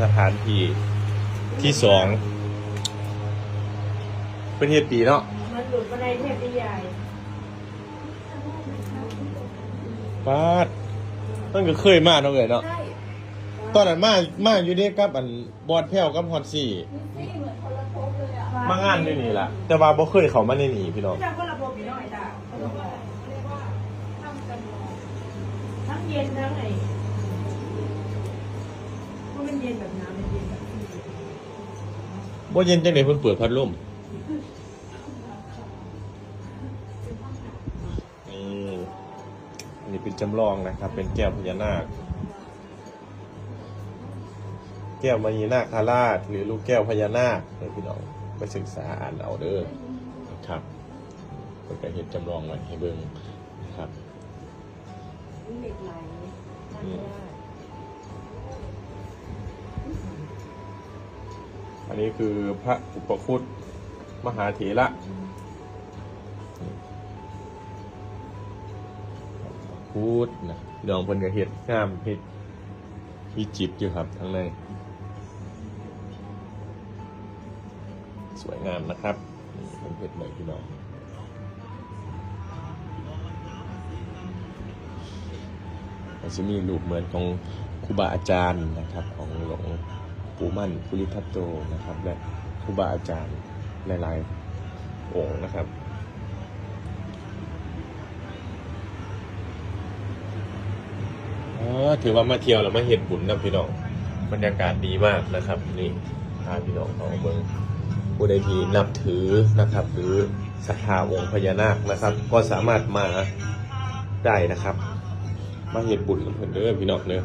สถานที่ที่สองเป็นเฮ็ดปีเนาะมันหลุดมาในเทพนิยายปาดตั้งก็เคยมาเนาะเอ้ยเนาะใช่ตอนนั้นมามาอยู่เด้กับอันบอดแพ้วกับฮอตซี่มางานนี่นี่ล่ะ แต่ว่าบ่เคยเข้ามาในนี่พี่น้องไม่จำก็ระบบอยู่หน่อยจ้ะทั้งเย็นทั้งไอ้เพราะมันเย็นแบบน้ำมันเย็นแบบที่บ่เย็นจังได๋เพิ่นเปิดพัดลมนี่อันนี่เป็นจำลองนะครับ เป็นแก้วพญานาค แก้วมณีนาคราช หรือลูกแก้วพญานาคให้พี่น้องไปศึกษาอ่านเอาเด้อนะครับเพิ่นก็เฮ็ดจำลองไว้ให้เบิ่งนะครับเหล็กไหลตั้งไม่ นนี้คือพระอุปคุตมหาเถระพุทธนะพี่น้องเพิ่นก็เฮ็ดงามเฮ็ดมีจิตอยู่ครับข้างในสวยงามนะครับเพิ่นเฮ็ดใหม่พี่น้องมันจะมีรูปเหมือนของครูบาอาจารย์นะครับ ของหลวง ปู่มั่นภูริทัตโตนะครับและครูบาอาจารย์หลายๆองค์นะครับ ถือว่ามาเที่ยวแล้วมาเห็นบุญนะพี่น้องบรรยากาศดีมากนะครับนี่พาพี่น้องเขาเมืองผู้ใดที่นับถือนะครับ หรือศรัทธาองค์พญานาคนะครับ ก็สามารถมาได้นะครับ มาเห็นบุญกับเพื่อนเด้อพี่น้องเด้อ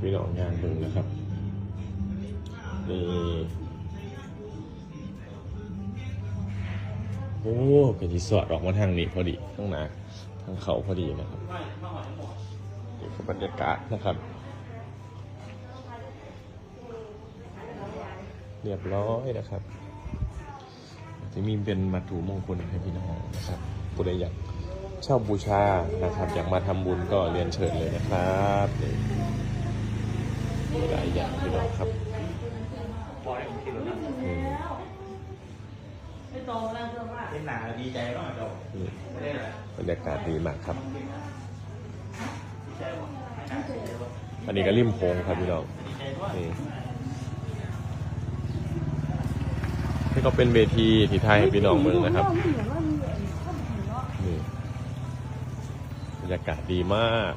พี่น้องงานบึงนะครับนี่โอ้เป็นรีสอร์ทออกมาทางนี้พอดีข้างหน้าทางเขาพอดีนะครับนี่คือบรรยากาศนะครับ เรียบร้อยนะครับจะมีเป็นวัตถุมงคลให้พี่น้องนะครับผู้ใดอยากเช่าบูชานะครับ อยากมาทำบุญก็เรียนเชิญเลยนะครับ หลายอย่างพี่น้องครับอืมไม่โตแล้วเธอว่าเป็นหนาดีใจก็จบนี่ไม่ได้เลยบรรยากาศดีมากครับ อันนี้ก็ริมโค้งครับพี่น้องดีใจด้วยนี่นี่ก็เป็นเวทีที่ไทยให้พี่น้องเมืองนะครับนี่บรรยากาศดีมาก